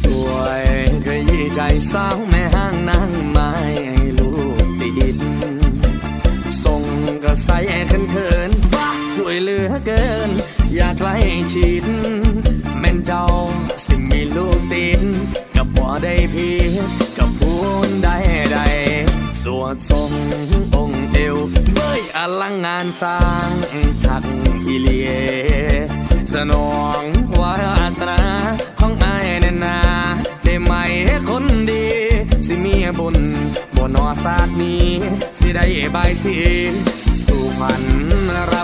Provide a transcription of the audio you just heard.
สวยเคยยี่ใจสาวแม่ห้างนางไม้ให้ลูกติดส่งก็ใส่เขินเขินสวยเหลือเกิน อยากใกล้ชิดแม่นเจ้าสิมีลูกติดกับบ่ได้พีกับพูนได้ใดสวดทรงองค์เอวเมื่อยอลังงานสร้างทักอีเลียสนองวาสนา บุญบ่นอศาสตร์นี้ สิได้ใบสีสู่พันรับ